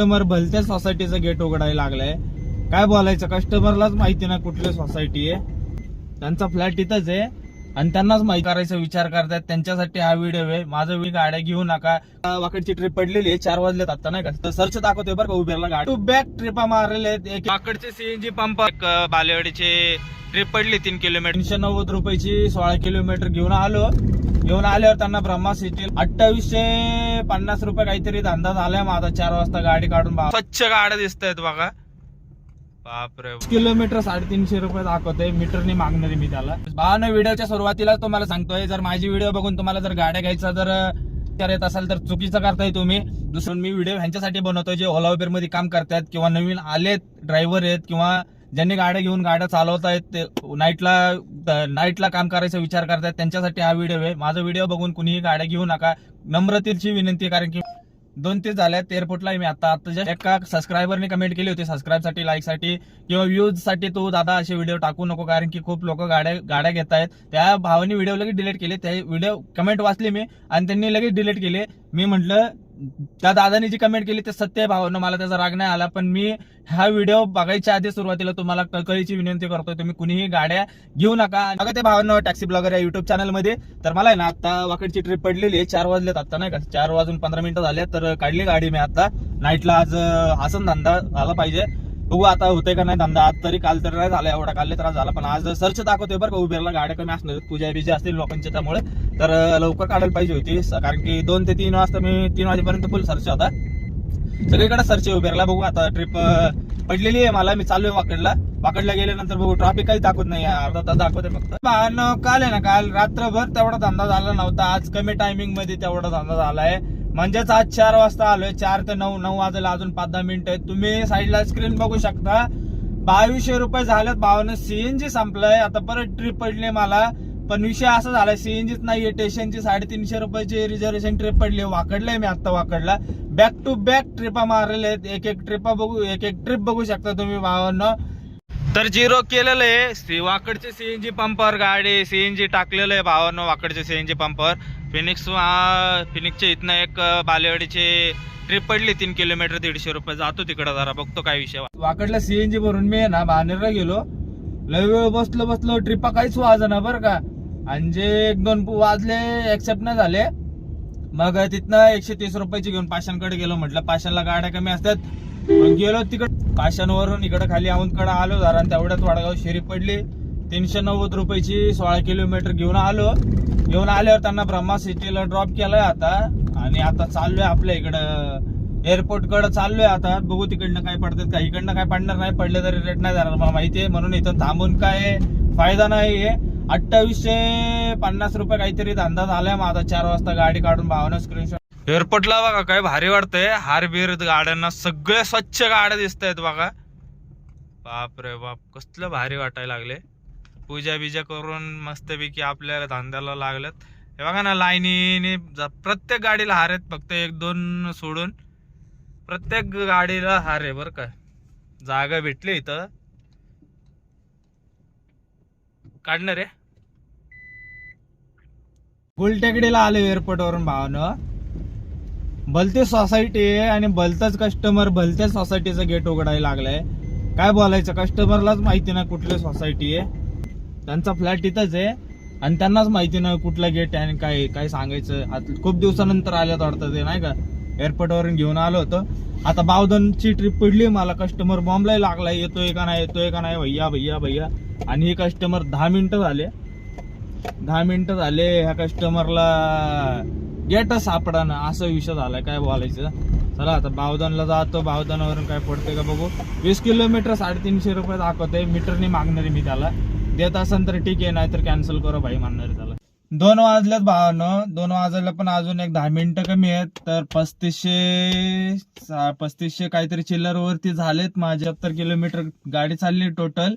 Customer भलत्या सोसायटीचं gate उघडायला लागलाय. काय बोलायचं? कस्टमरलाच माहिती ना कुठली सोसायटी आहे. त्यांचा फ्लॅट इथंच आहे. आणि त्यांनाच माहिती करायचा विचार करतात त्यांच्यासाठी हा व्हिडिओ आहे. माझं मी गाड्या घेऊ नका. वाकडची ट्रिप पडलेली आहे. चार वाजलेत आता नाही का? सर्च दाखवतोय बरं का उबेरला गाडी. टू बॅक ट्रिपा मारलेले आहेत एक वाकडचे सीएनजी पंप बालेवाडीचे ट्रिप पडली तीन किलोमीटर. तीनशे नव्वद रुपयाची सोळा किलोमीटर घेऊन आलो. घेऊन आल्यावर त्यांना ब्रह्मा सिटी अठ्ठावीसशे पन्नास रुपये काहीतरी धंदा झालाय माझा. चार वाजता गाडी काढून स्वच्छ गाड्या दिसत आहेत बघा. बापरे. किलोमीटर साडेतीनशे रुपये दाखवतोय. मीटरनी मागणारी मी त्याला. भावानं व्हिडिओच्या सुरुवातीला तुम्हाला सांगतोय जर माझी व्हिडिओ बघून तुम्हाला जर गाड्या घ्यायचा जर विचार येत असाल तर चुकीचं करताय तुम्ही. दुसरं मी व्हिडिओ ह्यांच्यासाठी बनवतोय जे ओला उबेरमध्ये काम करतायत किंवा नवीन आलेत ड्रायव्हर आहेत किंवा ज्यांनी गाड्या घेऊन गाड्या चालवतायत ते नाईटला नाईटला काम करायचा विचार करतायत त्यांच्यासाठी हा व्हिडिओ आहे. माझा व्हिडिओ बघून कुणीही गाड्या घेऊ नका. नम्रतेची विनंती कारण की दोन ते झाल्यात एअरपोर्टला मी आता आता just एका सबस्क्रायबरने कमेंट केली होती सबस्क्राईबसाठी लाईकसाठी किंवा व्ह्यूजसाठी तू दादा असे व्हिडिओ टाकू नको कारण की खूप लोक गाड्या गाड्या घेत आहेत. त्या भावाने व्हिडिओ लगेच डिलीट केले. त्या व्हिडिओ कमेंट वाचली मी आणि त्यांनी लगेच डिलीट केले. मी म्हटलं त्या दादानी जी कमेंट केली ते सत्य आहे मला त्याचा राग नाही आला. पण मी हा व्हिडिओ बघायच्या आधी सुरुवातीला तुम्हाला कळकळीची विनंती करतोय तुम्ही कुणीही गाड्या घेऊ नका. बघा ते भावनं टॅक्सी ब्लॉगर या युट्यूब चॅनलमध्ये तर मला आहे ना आता वाकडची ट्रिप पडलेली आहे चार वाजलेत आता नाही का? चार वाजून पंधरा मिनिटं झाले तर काढली गाडी मी आता. नाईटला आज हसन धंदा झाला पाहिजे. बघू आता होतंय का नाही धंदा. आज तरी काल तर नाही झाला एवढा काल त्रास झाला. पण आज सर्च दाखवतोय बरं का उबेरला गाड्या कमी असणार पूजा बिजा असतील लोकांच्या त्यामुळे. तर लवकर काढायला पाहिजे होती. कारण की दोन ते तीन वाजता मी तीन वाजेपर्यंत फुल सर्च होता. सगळीकडे सर्च आहे उबेरला बघू आता ट्रिप पडलेली आहे मला. मी चालू आहे वाकडला. वाकडला गेल्यानंतर बघू ट्रॉफिक काही दाखवत नाही. अर्धा तास दाखवते फक्त. काल आहे ना काल रात्रभर तेवढा धंदा झाला नव्हता. आज कमी टायमिंगमध्ये तेवढा धंदा आलाय म्हणजेच आज चार वाजता आलोय. चार ते नऊ नऊ वाजायला अजून पाच दहा मिनिट आहेत. तुम्ही साईडला स्क्रीन बघू शकता. बावीसशे रुपये झालेत भावानं सीएनजी संपलंय. आता परत ट्रिप पडली मला. पण विषय असा झालाय सीएनजीच नाहीये स्टेशनची साडेतीनशे रुपयाची रिझर्वेशन ट्रिप पडली. वाकडलंय मी आता वाकडला. बॅक टू बॅक ट्रिपा मारलेले आहेत. एक एक ट्रिपा बघू एक एक ट्रिप बघू शकता तुम्ही भावांनो. तर झिरो केलेलं आहे. वाकडचे सीएनजी पंपावर गाडी सीएनजी टाकलेलं आहे भावांना वाकडचे सीएनजी पंपावर फिनिक्स फिनिक्सच्या इथनं एक बालेवाडीचे ट्रिप पडली तीन किलोमीटर दीडशे रुपये. जातो तिकडं जरा बघतो काय विषय वाकडला सीएनजी भरून मी ना बानेरला गेलो. लय वेळ बसलो बसलो ट्रिपा काहीच वाजना बरं का. आणि जे एक दोन वाजले एक्सेप्ट नाही झाले मग तिथनं एकशे तीस रुपयाची घेऊन पाषाणकडे गेलो म्हटलं. पाषाणला गाड्या कमी असतात. मग गेलो तिकड. पाषाणवरून इकडे खाली औंधकडे आलो जरा आणि तेवढ्यात वाडगाव शेरी पडली. तीनशे नव्वद रुपयाची सोळा किलोमीटर घेऊन आलो. घेऊन आल्यावर त्यांना ब्रह्मा सिटीला ड्रॉप केलंय आता. आणि आता चाललोय आपल्या इकडं. एअरपोर्टकडे चाललोय आता. बघू तिकडनं काय पडतात का इकडनं काय पडणार नाही. पडले तरी रेट नाही जाणार मला माहितीये म्हणून इथं थांबून काय फायदा नाही आहे अठ्ठावीसशे पन्नास रुपये काहीतरी धंदा आलाय माझा चार वाजता गाडी काढून भावना स्क्रीनशॉट एअरपोर्टला बघा काय भारी वाटतंय. हार बिर गाड्यांना सगळ्या स्वच्छ गाड्या दिसत आहेत बघा. बाप रे बाप कसलं भारी वाटायला लागले. पूजा बिजा करून मस्तपैकी आपल्याला धंद्याला लागलेत. हे बघा ना लाईनीने प्रत्येक गाडीला हार आहेत फक्त एक दोन सोडून प्रत्येक गाडीला हार आहे बरं का. जागा भेटली इथं. काढणार आहे? गुलटेकडीला आलो एअरपोर्टवरून भावानं. भलते सोसायटी आहे आणि भलतच कस्टमर भलत्याच सोसायटीचं गेट उघडायला लागलाय. काय बोलायचं? कस्टमरलाच माहिती नाही कुठली सोसायटी आहे. त्यांचा फ्लॅट इथंच आहे. आणि त्यांनाच माहिती नाही कुठला गेट आहे आणि काय काय सांगायचं? आता खूप दिवसानंतर आल्यात वाटतं ते नाही का? एअरपोर्टवरून घेऊन आलो होतो. आता बावधनची ट्रिप पडली मला. कस्टमर बॉम्बलाही लागलाय. येतोय का नाही? येतोय का नाही? भैया भैया भैया. आणि हे कस्टमर दहा मिनिटं झाले. दहा मिनिटं झाले ह्या कस्टमरला गेट सापडाना असं विषय झालाय काय बोलायचं? चला आता बावधनला जातो बावधनावरून काय पडते का बघू? वीस किलोमीटर साडेतीनशे रुपये दाखवते मीटरने मागणारी मी त्याला. देत असेल तर ठीक आहे नाहीतर कॅन्सल करू भाई म्हणणार त्याला. दोन वाजल्यात भावानं दोन वाजायला पण अजून एक दहा मिनिटं कमी आहेत तर पस्तीसशे सा- पस्तीसशे काहीतरी चिल्लर वरती झालेत. माझे सत्तर किलोमीटर गाडी चालली टोटल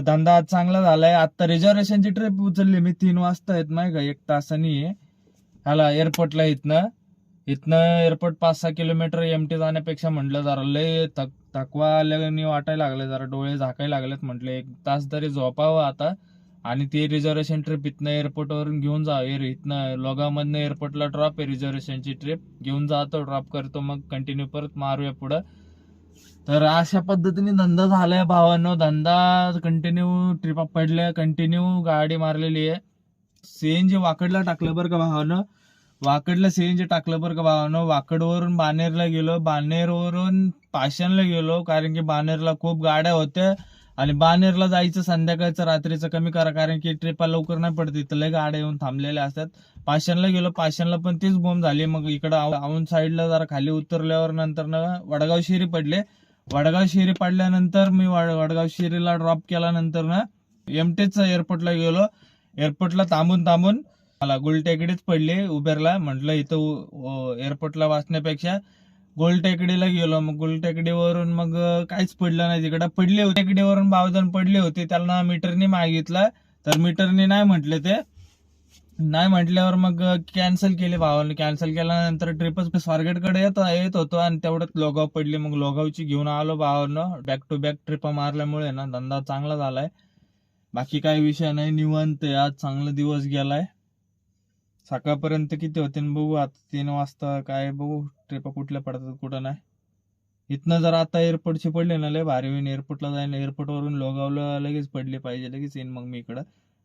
धंदा आज चांगला झालाय. आता रिझर्वेशनची ट्रिप उचलली मी. तीन वाजता येत नाही का? एक तासानी आहे. ह्याला एअरपोर्टला इथनं. इथनं एअरपोर्ट पाच सहा किलोमीटर एम टी जाण्यापेक्षा म्हटलं जरा लय थक थकवा आल्याने वाटायला लागलं जरा डोळे झाकायला लागलेत म्हटलं. एक तास तरी झोपावं आता. आणि ते रिझर्वेशन ट्रिप इथनं एअरपोर्टवरून घेऊन जा. एर इथनं लोगामधनं एअरपोर्टला ड्रॉप आहे रिझर्वेशनची ट्रिप घेऊन जातो ड्रॉप करतो मग कंटिन्यू परत मारूया पुढं. तर अशा पद्धतीने धंदा झालाय भावांनो. धंदा कंटिन्यू ट्रिपा पडल्या कंटिन्यू गाडी मारलेली आहे. सीएनजी वाकडला टाकलं बरं का भावानं? वाकडला सीएनजी टाकलं बरं का भावानं? वाकडवरून बानेरला गेलो. बानेरवरून पाषाणला गेलो कारण की बानेरला खूप गाड्या होत्या. आणि बानेरला जायचं संध्याकाळचं रात्रीचं कमी करा कारण की ट्रिपा लवकर नाही पडते तिथले लय गाड्या येऊन थांबलेल्या असतात. पाषाणला गेलो पाषाणला पण तीच बोंब झाली. मग इकडं आऊन साईडला जरा खाली उतरल्यावर नंतर ना वडगाव शिरी पडले. वडगाव शिरी पडल्यानंतर मी वडगाव शिरीला ड्रॉप केल्यानंतर ना एमटेच एअरपोर्टला गेलो. एअरपोर्टला थांबून थांबून मला गुलटेकडीच पडले उबेरला म्हटलं इथं एअरपोर्टला वाचण्यापेक्षा गोलटेकडीला गेलो. मग गोलटेकडीवरून मग काहीच पडलं नाही. तिकडे पडले होते टेकडीवरून बावधन पडले होते. त्यांना मीटरने मागितलं. तर मीटरने नाही म्हटले ते. नाही म्हटल्यावर मग कॅन्सल केले भावाने. कॅन्सल केल्यानंतर ट्रिपच स्वारगेटकडे येत येत होतो आणि तेवढ्यात लोगाव पडली. मग लोगावची घेऊन आलो भावानं. बॅक टू बॅक ट्रिप मारल्यामुळे ना धंदा चांगला झालाय. बाकी काही विषय नाही. निवांत आहे. आज चांगला दिवस गेलाय. सकाळपर्यंत किती होते बघू आता तीन वाजता काय बघू ट्रिप कुठल्या पडतात कुठं नाही. इथनं जर आता एअरपोर्टची पडली ना लय भारी होईन. एअरपोर्टला जाईन एअरपोर्ट वरून लोगावला लगेच पडली पाहिजे लगेच येईन मग मी इकडं.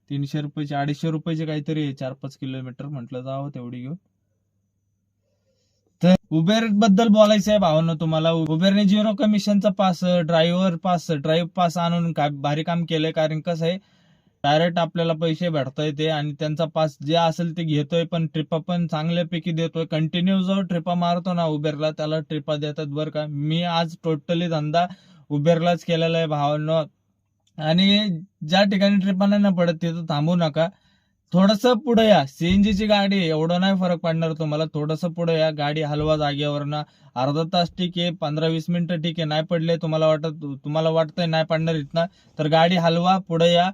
तीनशे रुपयाचे अडीचशे रुपयाचे काहीतरी आहे, चार पाच किलोमीटर म्हटलं जावं तेवढी घेऊन. तर उबेरबद्दल बोलायचं आहे भावानं तुम्हाला. उबेरने zero कमिशनचा pass driver pass drive pass आणून का भारी काम केलंय कारण कसं आहे डायरेक्ट आपल्याला पैसे भेटताय ते आणि त्यांचा पास जे असेल ते घेतोय पण ट्रिपा पण चांगल्यापैकी देतोय. कंटिन्यू जो ट्रिपा मारतो ना उबेरला त्याला ट्रिपा देतात बरं का. मी आज टोटली धंदा उबेरलाच केलेला आहे भावांनो. आणि ज्या ठिकाणी ट्रिपा नाही ना पडत तिथं थांबू नका. थोडस पुढे या. सीएनजीची गाडी एवढं नाही फरक पडणार तुम्हाला. थोडस पुढे या. गाडी हलवा जागेवरनं. अर्धा तास ठीक आहे पंधरा वीस मिनिटं ठीक आहे. नाही पडले तुम्हाला वाटत तुम्हाला वाटतंय नाही पडणार इथनं. तर गाडी हलवा पुढे या.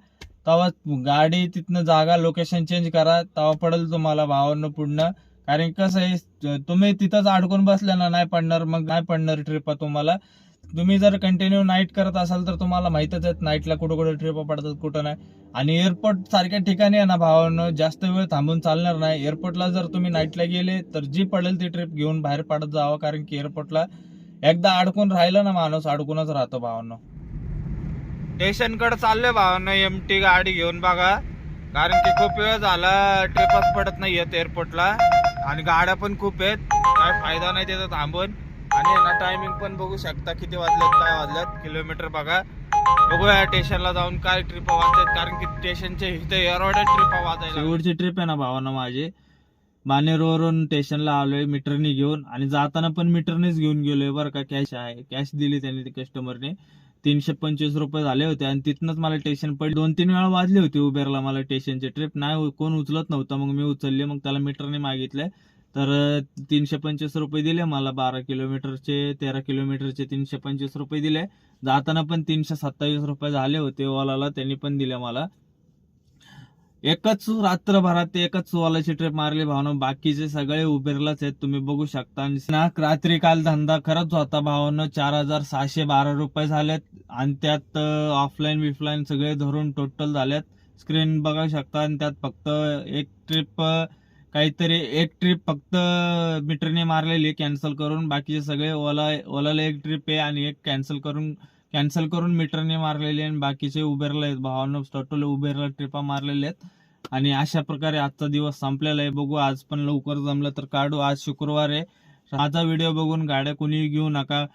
तेव्हा गाडी तिथनं जागा लोकेशन चेंज करा तेव्हा पडेल तुम्हाला भावांना पुढनं. कारण कसं आहे तुम्ही तिथंच अडकून बसल्या ना नाही पडणार मग नाही पडणार ट्रिपा तुम्हाला. तुम्ही जर कंटिन्यू नाईट करत असाल तर तुम्हाला माहितच आहे नाईटला कुठं कुठं ट्रिप पडतात कुठं नाही. आणि एअरपोर्ट सारख्या ठिकाणी आहे ना भावानं जास्त वेळ थांबून चालणार नाही. एअरपोर्टला जर तुम्ही नाईटला गेले तर जी पडेल ती ट्रिप घेऊन बाहेर पडत जावं कारण की एअरपोर्टला एकदा अडकून राहिलं ना माणूस अडकूनच राहतो भावांना. स्टेशनकडे चाललोय भावानं एम टी गाडी घेऊन बघा. कारण की खूप वेळ झाला ट्रिपच पडत नाही येत एअरपोर्टला आणि गाड्या पण खूप आहेत. काय फायदा नाही त्याचा थांबून. आणि ना टायमिंग पण बघू शकता किती वाजल्यात काय वाजल्यात किलोमीटर बघा. बघूया स्टेशनला जाऊन काय ट्रिप वाजतात. कारण की स्टेशनचे इथे एवढ्या ट्रिप वाजायला शेवटची ट्रिप आहे ना भावानं माझी. बानेरवरून स्टेशनला आलोय मीटरनी घेऊन. आणि जाताना पण मीटरनेच घेऊन गेलोय बरं का. कॅश आहे. कॅश दिली त्यांनी कस्टमरने तीनशे पंचवीस रुपये झाले होते आणि तिथनंच मला टेशन पडले. दोन तीन वेळा वाजले होते उबेरला मला टेशनची ट्रिप नाही कोण उचलत नव्हतं. मग मी उचलली मग त्याला मीटरने मागितले. तर तीनशे पंचवीस रुपये दिले मला बारा किलोमीटरचे तेरा किलोमीटरचे तीनशे पंचवीस रुपये दिले. जाताना पण तीनशे सत्तावीस रुपये झाले होते ओलाला त्यांनी पण दिले मला. एकच रात्रभरात एकच ओलाची ट्रिप मारली. भावना बाकीचे सगळे उबेरलाच आहेत. तुम्ही बघू शकता. आणि ना रात्री काल धंदा खरंच होता. भावानं चार हजार सहाशे बारा रुपये झालेत. आणि त्यात ऑफलाईन बिफलाईन सगळे धरून टोटल झाल्यात. स्क्रीन बघा शकता आणि त्यात फक्त एक ट्रिप काहीतरी एक ट्रिप फक्त मीटरने मारलेली कॅन्सल करून. बाकीचे सगळे ओला ओलाला एक ट्रिप आहे आणि एक कॅन्सल करून कॅन्सल करून मीटरने मारलेली आणि बाकीचे उबेरला आहेत. भावानं टोटल उबेरला ट्रिपा मारलेल्या आहेत. आणि अशा प्रकारे आजचा दिवस संपलेला आहे. बघू आज पण लवकर जमलं तर काढू. आज शुक्रवार आहे. माझा व्हिडिओ बघून गाड्या कोणी घेऊ नका.